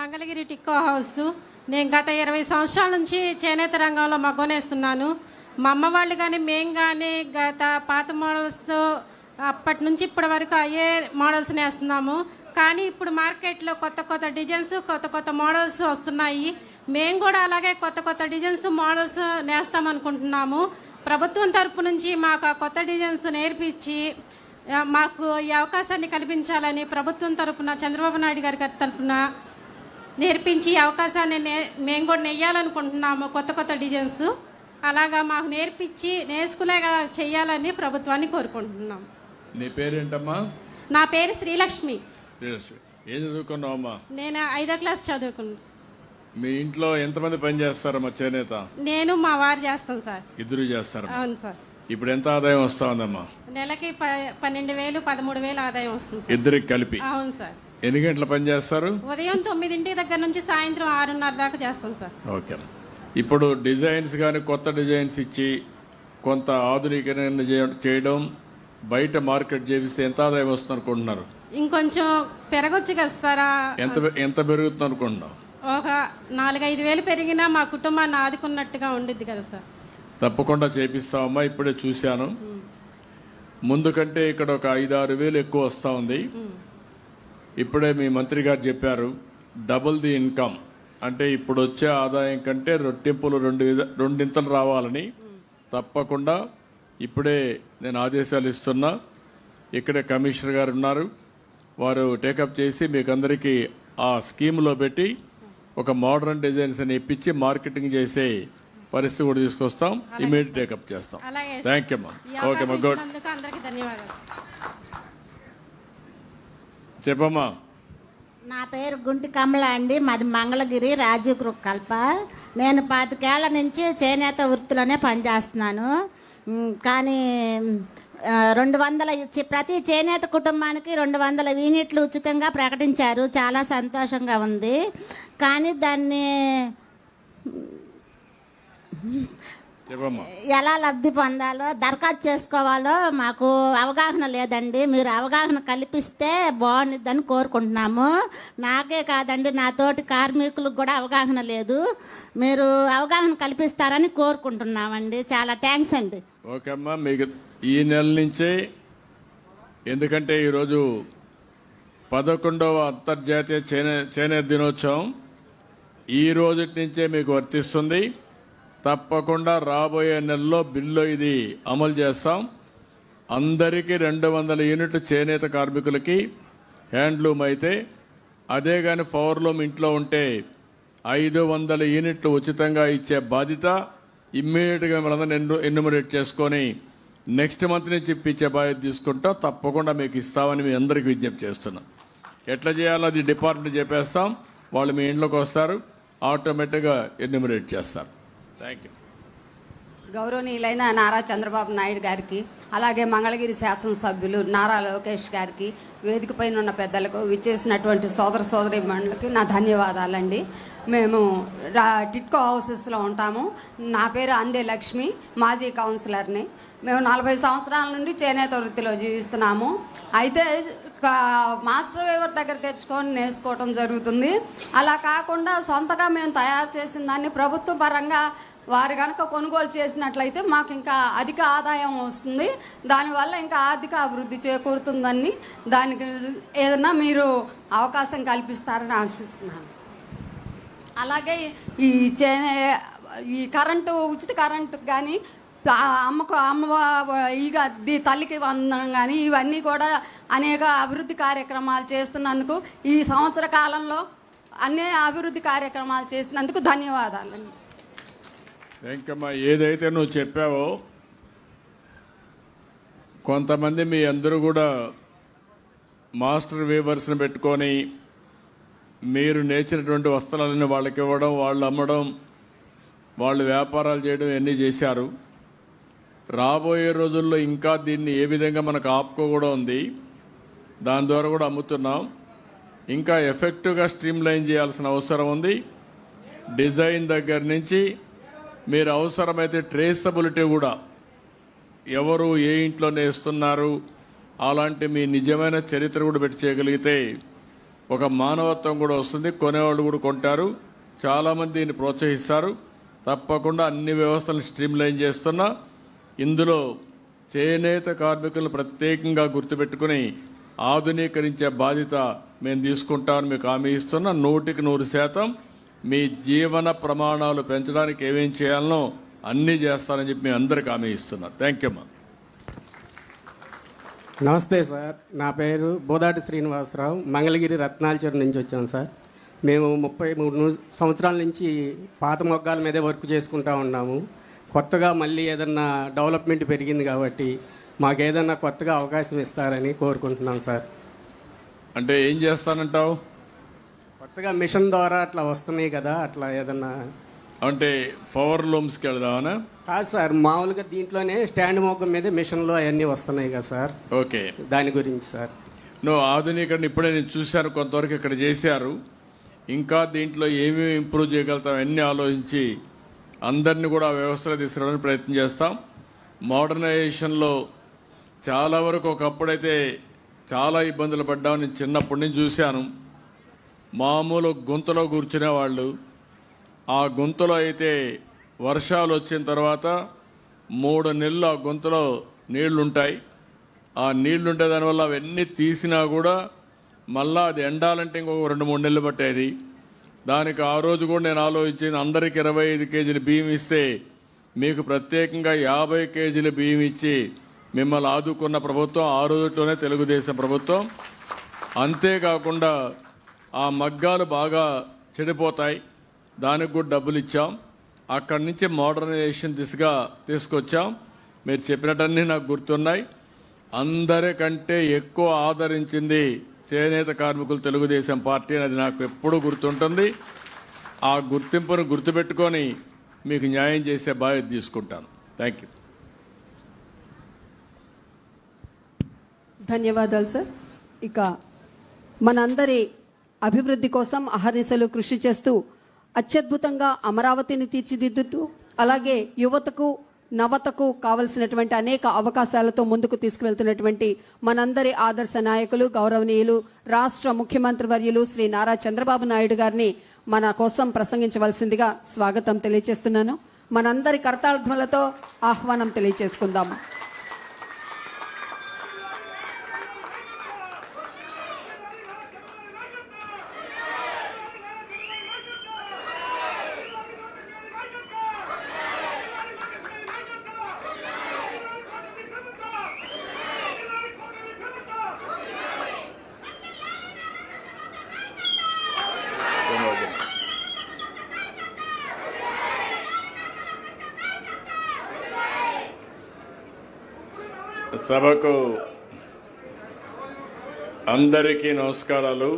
Mangalagiri టిక్కో house నేను గత ఇరవై సంవత్సరాల నుంచి చేనేత రంగంలో మగ్గనేస్తున్నాను. మా అమ్మ వాళ్ళు కానీ మేము కానీ గత పాత మోడల్స్ అప్పటి నుంచి ఇప్పటి వరకు అయ్యే మోడల్స్ నేస్తున్నాము. కానీ ఇప్పుడు మార్కెట్లో కొత్త కొత్త డిజైన్స్ కొత్త కొత్త మోడల్స్ వస్తున్నాయి. మేము కూడా అలాగే కొత్త కొత్త డిజైన్స్ మోడల్స్ నేస్తామనుకుంటున్నాము. ప్రభుత్వం తరపు నుంచి మాకు ఆ కొత్త డిజైన్స్ నేర్పించి మాకు ఈ అవకాశాన్ని కల్పించాలని ప్రభుత్వం తరపున చంద్రబాబు నాయుడు గారి తరపున నేర్పించి అవకాశాన్ని నే- మేము కూడా నెయ్యాలనుకుంటున్నాము కొత్త కొత్త డిజైన్స్. అలాగా మాకు నేర్పించి నేర్చుకునేగా చేయాలని ప్రభుత్వాన్ని కోరుకుంటున్నాం. నీ పేరేంటమ్మా? నా పేరు శ్రీలక్ష్మి. శ్రీలక్ష్మి. ఏం చదువుకున్నావమ్మా? నేను ఐదో క్లాస్ చదువుకున్నాను మీ ఇంట్లో ఎంతమంది పని చేస్తారమ్మా చేనేత? నేను మా వారు చేస్తాం సార్. ఇద్దరు చేస్తారు అవును సార్. ఇప్పుడు ఎంత ఆదాయం వస్తా ఉందమ్మా నెలకి ప- పన్నెండు వేలు పదమూడు వేలు ఆదాయం వస్తుంది సార్. ఇద్దరికి కలిపి? అవును సార్. ఎన్ని గంటల పని చేస్తారు? ఉదయం తొమ్మిదింటి దగ్గర నుంచి సాయంత్రం ఆరున్నర దాకా చేస్తాం సార్. ఓకే. ఇప్పుడు డిజైన్స్ కానీ కొత్త డిజైన్స్ ఇచ్చి కొంత ఆధునీకరణ చేయ- చేయడం బయట మార్కెట్ చేపిస్తే ఎంత ఆదాయం వస్తుంది అనుకుంటున్నారు? ఇంకొంచెం పెరగొచ్చు కదా సార్. ఎంత ఎంత పెరుగుతుంది అనుకుంటున్నాం ఒక నాలుగైదు వేలు పెరిగినా మా కుటుంబాన్ని ఆదుకున్నట్టుగా ఉండిద్ది కదా సార్. తప్పకుండా చేపిస్తామమ్మా ఇప్పుడే చూశాను. ముందు కంటే ఇక్కడ ఒక ఐదు ఆరు వేలు ఎక్కువ వస్తూ ఉంది. ఇప్పుడే మీ మంత్రి గారు చెప్పారు డబుల్ ది ఇన్కమ్. అంటే ఇప్పుడు వచ్చే ఆదాయం కంటే రొట్టింపులు రెండు విధ రెండింతలు రావాలని తప్పకుండా ఇప్పుడే నేను ఆదేశాలు ఇస్తున్నా. ఇక్కడే కమిషనర్ గారు ఉన్నారు. వారు టేకప్ చేసి మీకు అందరికీ ఆ స్కీమ్లో పెట్టి ఒక మోడర్న్ డిజైన్స్ అని ఇప్పించి మార్కెటింగ్ చేసే పరిస్థితి కూడా తీసుకొస్తాం. ఇమీడియట్ టేకప్ చేస్తాం. థ్యాంక్ యూ అమ్మా. ఓకే అమ్మా గుడ్. ధన్యవాదాలు. చెప్పమ్మా. నా పేరు గుంటి కమల అండి. మాది మంగళగిరి రాజీవ్ గ్రూప్ కల్ప. నేను పాతికేళ్ళ నుంచి చేనేత వృత్తిలోనే పనిచేస్తున్నాను. కానీ రెండు వందల ఇచ్చి ప్రతి చేనేత కుటుంబానికి రెండు వందల యూనిట్లు ఉచితంగా ప్రకటించారు. చాలా సంతోషంగా ఉంది. కానీ దాన్ని ఎలా లబ్ధి పొందాలో దరఖాస్తు చేసుకోవాలో మాకు అవగాహన లేదండి. మీరు అవగాహన కల్పిస్తే బాగుండిద్దని కోరుకుంటున్నాము. నాకే కాదండి నా తోటి కార్మికులకు కూడా అవగాహన లేదు. మీరు అవగాహన కల్పిస్తారని కోరుకుంటున్నామండి. చాలా థ్యాంక్స్ అండి. ఓకే అమ్మా మీకు ఈ నెల నుంచే ఎందుకంటే ఈరోజు పదకొండవ అంతర్జాతీయ చేనే చేనేత దినోత్సవం ఈ రోజు నుంచే మీకు వర్తిస్తుంది. తప్పకుండా రాబోయే నెలలో బిల్లు ఇది అమలు చేస్తాం. అందరికీ రెండు వందల యూనిట్లు చేనేత కార్మికులకి హ్యాండ్లూమ్ అయితే అదే కానీ పవర్లూమ్ ఇంట్లో ఉంటే ఐదు వందల యూనిట్లు ఉచితంగా ఇచ్చే బాధ్యత ఇమ్మీడియట్గా మనందరం ఎన్ను ఎన్యుమరేట్ చేసుకొని నెక్స్ట్ మంత్ నుంచి ఇప్పించే బాధ్యత తీసుకుంటాం తప్పకుండా మీకు ఇస్తామని మీ అందరికీ విజ్ఞప్తి చేస్తున్నాం. ఎట్లా చేయాలో అది డిపార్ట్మెంట్ చెప్పేస్తాం. వాళ్ళు మీ ఇంట్లోకి వస్తారు ఆటోమేటిక్గా ఎన్యుమరేట్ చేస్తారు. థ్యాంక్ యూ గౌరవనీయులైన నారా చంద్రబాబు నాయుడు గారికి అలాగే మంగళగిరి శాసనసభ్యులు నారా లోకేష్ గారికి వేదిక పైన ఉన్న పెద్దలకు విచ్చేసినటువంటి సోదర సోదరి మండలికి నా ధన్యవాదాలండి. మేము టిట్కో హౌసెస్లో ఉంటాము. నా పేరు అందే లక్ష్మి మాజీ కౌన్సిలర్ని. మేము నలభై సంవత్సరాల నుండి చేనేత వృత్తిలో జీవిస్తున్నాము. అయితే మాస్టర్ వేవర్ దగ్గర తెచ్చుకొని నేర్చుకోవటం జరుగుతుంది. అలా కాకుండా సొంతగా మేము తయారు చేసిన దాన్ని ప్రభుత్వ పరంగా వారు కనుక కొనుగోలు చేసినట్లయితే మాకు ఇంకా అధిక ఆదాయం వస్తుంది. దానివల్ల ఇంకా ఆర్థిక అభివృద్ధి చేకూరుతుందని దానికి ఏదన్నా మీరు అవకాశం కల్పిస్తారని ఆశిస్తున్నాను. అలాగే ఈ చేనే ఈ కరెంటు ఉచిత కరెంటు కానీ అమ్మకు అమ్మ ఇక తల్లికి వందనం కానీ ఇవన్నీ కూడా అనేక అభివృద్ధి కార్యక్రమాలు చేస్తున్నందుకు ఈ సంవత్సర కాలంలో అన్ని అభివృద్ధి కార్యక్రమాలు చేసినందుకు ధన్యవాదాలండి. వెంకమ్మ ఏదైతే నువ్వు చెప్పావో కొంతమంది మీ అందరూ కూడా మాస్టర్ వీవర్స్ని పెట్టుకొని మీరు నేర్చినటువంటి వస్త్రాలను వాళ్ళకి ఇవ్వడం వాళ్ళు అమ్మడం వాళ్ళు వ్యాపారాలు చేయడం ఇవన్నీ చేశారు. రాబోయే రోజుల్లో ఇంకా దీన్ని ఏ విధంగా మనకు ఆపుకో కూడా ఉంది. దాని ద్వారా కూడా అమ్ముతున్నాం. ఇంకా ఎఫెక్టివ్గా స్ట్రీమ్ లైన్ చేయాల్సిన అవసరం ఉంది. డిజైన్ దగ్గర నుంచి మీరు అవసరమైతే ట్రేసబిలిటీ కూడా. ఎవరు ఏ ఇంట్లో నేస్తున్నారు అలాంటి మీ నిజమైన చరిత్ర కూడా పెట్టి చేయగలిగితే ఒక మానవత్వం కూడా వస్తుంది. కొనేవాళ్ళు కూడా కొంటారు. చాలామంది దీన్ని ప్రోత్సహిస్తారు. తప్పకుండా అన్ని వ్యవస్థలను స్ట్రీమ్లైన్ చేస్తున్నా. ఇందులో చేనేత కార్మికులను ప్రత్యేకంగా గుర్తుపెట్టుకుని ఆధునీకరించే బాధ్యత మేము తీసుకుంటామని మీకు హామీ ఇస్తున్నా. నూటికి నూరు శాతం మీ జీవన ప్రమాణాలు పెంచడానికి ఏమేం చేయాలనో అన్నీ చేస్తారని చెప్పి మీ అందరికి హామీ ఇస్తున్నా. థ్యాంక్ యూ నమస్తే సార్. నా పేరు బోదాటి శ్రీనివాసరావు. మంగళగిరి రత్నాలచెరు నుంచి వచ్చాం సార్. మేము ముప్పై మూడు సంవత్సరాల నుంచి పాత మొగ్గాల మీదే వర్క్ చేసుకుంటా ఉన్నాము. కొత్తగా మళ్ళీ ఏదన్నా డెవలప్మెంట్ పెరిగింది కాబట్టి మాకు ఏదన్నా కొత్తగా అవకాశం ఇస్తారని కోరుకుంటున్నాం సార్. అంటే ఏం చేస్తానంటావు? కొత్తగా మిషన్ ద్వారా అట్లా వస్తున్నాయి కదా అట్లా ఏదన్నా? అంటే పవర్ లూమ్స్కి వెళదామనా? కాదు సార్ మామూలుగా దీంట్లోనే స్టాండ్ మొగ్గం మీద మిషన్లో అవన్నీ వస్తున్నాయి కదా సార్. ఓకే. దాని గురించి సార్. నువ్వు ఆధునీకరణ ఇప్పుడే నేను చూశాను కొంతవరకు ఇక్కడ చేశారు. ఇంకా దీంట్లో ఏమేమి ఇంప్రూవ్ చేయగలుగుతాం అన్నీ ఆలోచించి అందరినీ కూడా వ్యవస్థలో తీసుకురావడానికి ప్రయత్నం చేస్తాం. మోడర్నైజేషన్లో చాలా వరకు ఒకప్పుడైతే చాలా ఇబ్బందులు పడ్డాం నేను చిన్నప్పటి నుంచి చూశాను. మామూలు గుంతలో కూర్చునే వాళ్ళు. ఆ గుంతలో అయితే వర్షాలు వచ్చిన తర్వాత మూడు నెలలు ఆ గుంతలో నీళ్ళుంటాయి. ఆ నీళ్ళుంటే దానివల్ల అవన్నీ తీసినా కూడా మళ్ళా అది ఎండాలంటే ఇంకొక రెండు మూడు నెలలు పట్టేది. దానికి ఆ రోజు కూడా నేను ఆలోచించింది అందరికి ఇరవై ఐదు కేజీలు బియ్యం ఇస్తే మీకు ప్రత్యేకంగా యాభై కేజీల బియ్యం ఇచ్చి మిమ్మల్ని ఆదుకున్న ప్రభుత్వం ఆ రోజుతోనే తెలుగుదేశం ప్రభుత్వం. అంతేకాకుండా ఆ మగ్గాలు బాగా చెడిపోతాయి. దానికి కూడా డబ్బులు ఇచ్చాం. అక్కడి నుంచి మోడర్నైజేషన్ దిశగా తీసుకొచ్చాం. మీరు చెప్పినటన్నీ నాకు గుర్తున్నాయి. అందరికంటే ఎక్కువ ఆదరించింది చేనేత కార్మికులు తెలుగుదేశం పార్టీ అనేది నాకు ఎప్పుడూ గుర్తుంటుంది. ఆ గుర్తింపును గుర్తుపెట్టుకొని మీకు న్యాయం చేసే బాధ్యత తీసుకుంటాను. థ్యాంక్ యూ ధన్యవాదాలు సార్ ఇక మనందరి అభివృద్ధి కోసం అహర్నిశలు కృషి చేస్తూ అత్యద్భుతంగా అమరావతిని తీర్చిదిద్దుతూ అలాగే యువతకు నవతకు కావలసినటువంటి అనేక అవకాశాలతో ముందుకు తీసుకువెళ్తున్నటువంటి మనందరి ఆదర్శ నాయకులు గౌరవనీయులు రాష్ట్ర ముఖ్యమంత్రి వర్యులు శ్రీ నారా చంద్రబాబు నాయుడు గారిని మన కోసం ప్రసంగించవలసిందిగా స్వాగతం తెలియజేస్తున్నాను మనందరి కర్తార్థములతో ఆహ్వానం తెలియజేసుకుందాము సభకు అందరికీ నమస్కారాలు.